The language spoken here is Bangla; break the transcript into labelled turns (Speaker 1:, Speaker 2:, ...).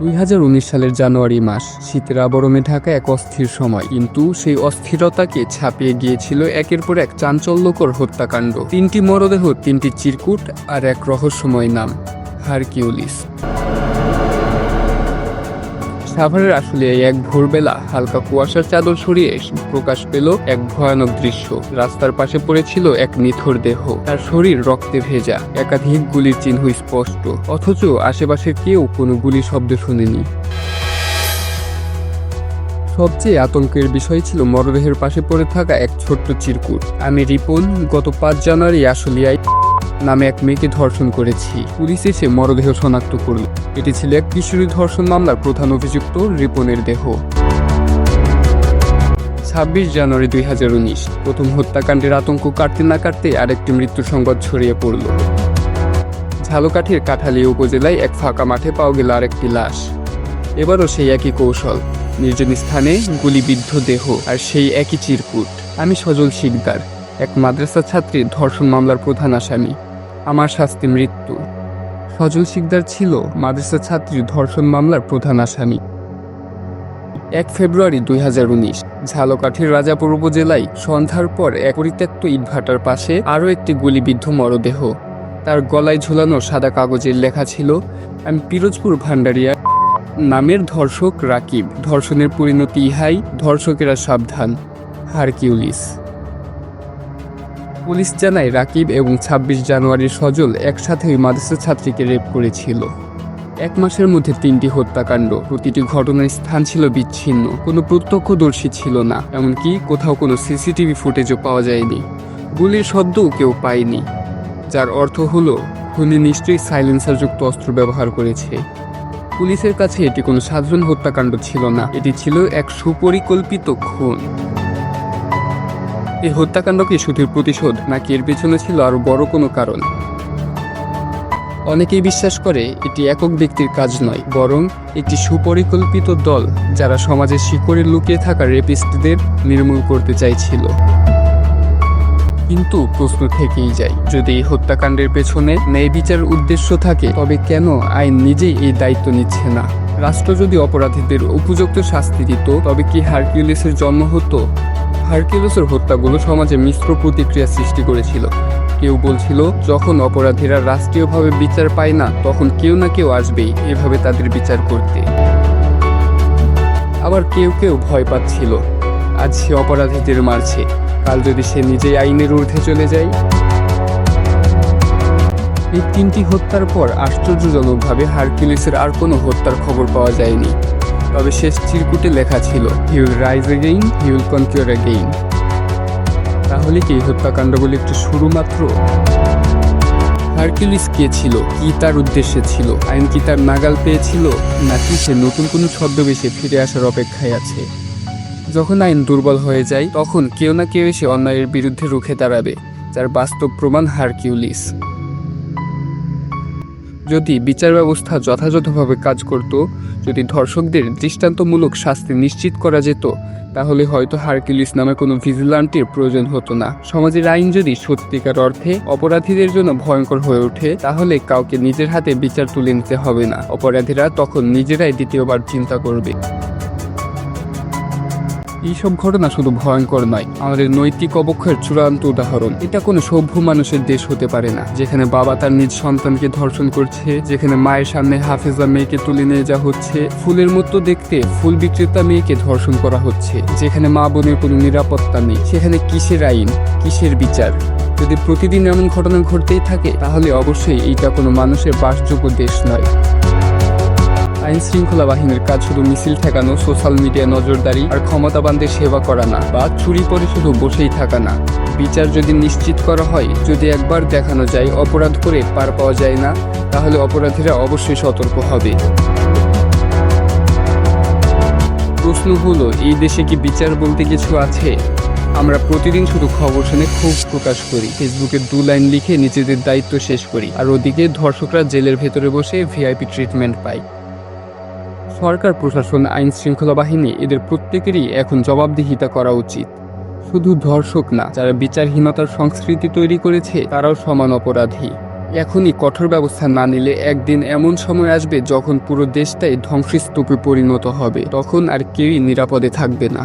Speaker 1: দুই হাজার উনিশ সালের জানুয়ারি মাস, শীতের আবরণে ঢাকা এক অস্থির সময়। কিন্তু সেই অস্থিরতাকে ছাপিয়ে গিয়েছিল একের পর এক চাঞ্চল্যকর হত্যাকাণ্ড। তিনটি মরদেহ, তিনটি চিরকুট আর এক রহস্যময় নাম, হারকিউলিস। সাভারের আসলে এক ভোরবেলা হালকা কুয়াশার চাদর সরিয়ে প্রকাশ পেল এক ভয়ানক দৃশ্য। রাস্তার পাশে পড়েছিল এক নিথর দেহ। তার শরীর রক্তে ভেজা। একাধিক গুলির চিহ্ন স্পষ্ট। অথচ আশেপাশে কেউ কোনো গুলি শব্দ শুনেনি। সবচেয়ে আতঙ্কের বিষয় ছিল মরদেহের পাশে পড়ে থাকা এক ছোট্ট চিরকুট। আমি রিপন, গত পাঁচ জানুয়ারি আশুলিয়ায় নামে এক মেয়েকে ধর্ষণ করেছি। পুলিশ এসে মরদেহ শনাক্ত করল। এটি ছিল এক কিশোরী ধর্ষণ মামলার প্রধান অভিযুক্ত রিপনের দেহ। ছাব্বিশ জানুয়ারি দুই হাজার উনিশ, প্রথম হত্যাকাণ্ডের আতঙ্ক কাটতে না কাটতে আরেকটি মৃত্যু সংবাদ ছড়িয়ে পড়ল। ঝালকাঠির কাঠালিয়া উপজেলায় এক ফাঁকা মাঠে পাওয়া গেল আরেকটি লাশ। এবারও সেই একই কৌশল, নির্জন স্থানে গুলিবিদ্ধ দেহ আর সেই একই চিরকুট। আমি সজল শিকদার, এক মাদ্রাসা ছাত্রীর ধর্ষণ মামলার প্রধান আসামি। আমার শাস্তি মৃত্যু। সজল শিকদার ছিল মাদ্রাসা ছাত্রীর ধর্ষণ মামলার প্রধান আসামি। এক ফেব্রুয়ারি দুই হাজার উনিশ, ঝালকাঠির রাজাপুর উপজেলায় সন্ধ্যার পর এক পরিত্যক্ত ইটভাটার পাশে আরও একটি গুলিবিদ্ধ মরদেহ। তার গলায় ঝুলানো সাদা কাগজের লেখা ছিল, আমি পিরোজপুর ভান্ডারিয়া নামের ধর্ষক রাকিব। ধর্ষণের পরিণতি ইহাই ধর্ষকেরা সাবধান। হারকিউলিস। পুলিশ জানায় রাকিব এবং ছাব্বিশ জানুয়ারির সজল একসাথে ওই মাদ্রাসা ছাত্রীকে রেপ করেছিল। এক মাসের মধ্যে তিনটি হত্যাকাণ্ড। প্রতিটি ঘটনার স্থান ছিল বিচ্ছিন্ন। কোনো প্রত্যক্ষদর্শী ছিল না। এমনকি কোথাও কোনো সিসিটিভি ফুটেজও পাওয়া যায়নি। গুলির শব্দও কেউ পায়নি। যার অর্থ হলো, খুনি নিশ্চয়ই সাইলেন্সারযুক্ত অস্ত্র ব্যবহার করেছে। পুলিশের কাছে এটি কোনো সাধারণ হত্যাকাণ্ড ছিল না। এটি ছিল এক সুপরিকল্পিত খুন। এই হত্যাকাণ্ড কি শুধুই প্রতিশোধ, নাকি এর পেছনে ছিল আরও বড় কোনো কারণ? অনেকেই বিশ্বাস করে এটি একক ব্যক্তির কাজ নয়, বরং একটি সুপরিকল্পিত দল যারা সমাজের শিকড়ে লুকিয়ে থাকা রেপিস্টদের নির্মূল করতে চাইছিল। কিন্তু প্রশ্ন থেকেই যায়, যদি এই হত্যাকাণ্ডের পেছনে ন্যায় বিচারের উদ্দেশ্য থাকে, তবে কেন আইন নিজেই এই দায়িত্ব নিচ্ছে না? রাষ্ট্র যদি অপরাধীদের উপযুক্ত শাস্তি দিত, তবে কি হারকিউলিসের জন্ম হতো? হারকিউলিসের হত্যাগুলো সমাজে মিশ্র প্রতিক্রিয়া সৃষ্টি করেছিল। কেউ বলছিল, যখন অপরাধীরা রাষ্ট্রীয়ভাবে বিচার পায় না, তখন কেউ না কেউ আসবেই, এভাবে তাদের বিচার করতে। আবার কেউ কেউ ভয় পাচ্ছিল, আজ সে অপরাধীদের মারছে, কাল যদি সে নিজেই আইনের ঊর্ধ্বে চলে যায়। এই তিনটি হত্যার পর আশ্চর্যজনকভাবে হারকিউলিসের আর কোনো হত্যার খবর পাওয়া যায়নি। তবে শেষ চিরকুটে লেখা ছিল he will rise again he will conquer again তাহলে কি হত্যাকাণ্ডগুলি একটু শুরু মাত্র? হারকিউলিস কে ছিল? কি তার উদ্দেশ্যে ছিল? আইন কি তার নাগাল পেয়েছিল? নাকি সে নতুন কোনো ছদ্মবেশে ফিরে আসার অপেক্ষায় আছে? যখন আইন দুর্বল হয়ে যায়, তখন কেউ না কেউ এসে অন্যায়ের বিরুদ্ধে রুখে দাঁড়াবে, যার বাস্তব প্রমাণ হারকিউলিস। যদি বিচার ব্যবস্থা যথাযথভাবে কাজ করত, যদি ধর্ষকদের দৃষ্টান্তমূলক শাস্তি নিশ্চিত করা যেত, তাহলে হয়তো হারকিউলিস নামে কোনো ভিজিলান্টের প্রয়োজন হতো না। সমাজের আইন যদি সত্যিকার অর্থে অপরাধীদের জন্য ভয়ঙ্কর হয়ে ওঠে, তাহলে কাউকে নিজের হাতে বিচার তুলে নিতে হবে না। অপরাধীরা তখন নিজেরাই দ্বিতীয়বার চিন্তা করবে। এইসব ঘটনা শুধু ভয়ঙ্কর নয়, আমাদের নৈতিক অবক্ষয়ের চূড়ান্ত উদাহরণ। এটা কোনো সভ্য মানুষের দেশ হতে পারে না, যেখানে বাবা তার নিজ সন্তানকে ধর্ষণ করছে, যেখানে মায়ের সামনে হাফেজা মেয়েকে তুলে নিয়ে যাওয়া হচ্ছে, ফুলের মতো দেখতে ফুল বিক্রেতা মেয়েকে ধর্ষণ করা হচ্ছে, যেখানে মা বোনের কোনো নিরাপত্তা নেই, সেখানে কিসের আইন, কিসের বিচার? যদি প্রতিদিন এমন ঘটনা ঘটতেই থাকে, তাহলে অবশ্যই এইটা কোনো মানুষের বাসযোগ্য দেশ নয়। আইন শৃঙ্খলা বাহিনীর কাজ শুধু মিছিল ঠেকানো, সোশ্যাল মিডিয়া নজরদারি আর ক্ষমতাবানদের সেবা করা না, বা চুরি করে শুধু বসেই থাকা না। বিচার যদি নিশ্চিত করা হয়, যদি একবার দেখানো যায় অপরাধ করে পার পাওয়া যায় না, তাহলে অপরাধীরা অবশ্যই সতর্ক হবে। প্রশ্ন হলো, এই দেশে কি বিচার বলতে কিছু আছে? আমরা প্রতিদিন শুধু খবর শুনে ক্ষোভ প্রকাশ করি, ফেসবুকে দু লাইন লিখে নিজেদের দায়িত্ব শেষ করি, আর ওদিকে ধর্ষকরা জেলের ভেতরে বসে ভিআইপি ট্রিটমেন্ট পায়। সরকার, প্রশাসন, আইন শৃঙ্খলা বাহিনী এদের প্রত্যেকেরই এখন জবাবদিহিতা করা উচিত। শুধু ধর্ষক না, যারা বিচারহীনতার সংস্কৃতি তৈরি করেছে, তারাও সমান অপরাধী। এখনই কঠোর ব্যবস্থা না নিলে একদিন এমন সময় আসবে যখন পুরো দেশটাই ধ্বংসস্তূপে পরিণত হবে। তখন আর কেউই নিরাপদে থাকবে না।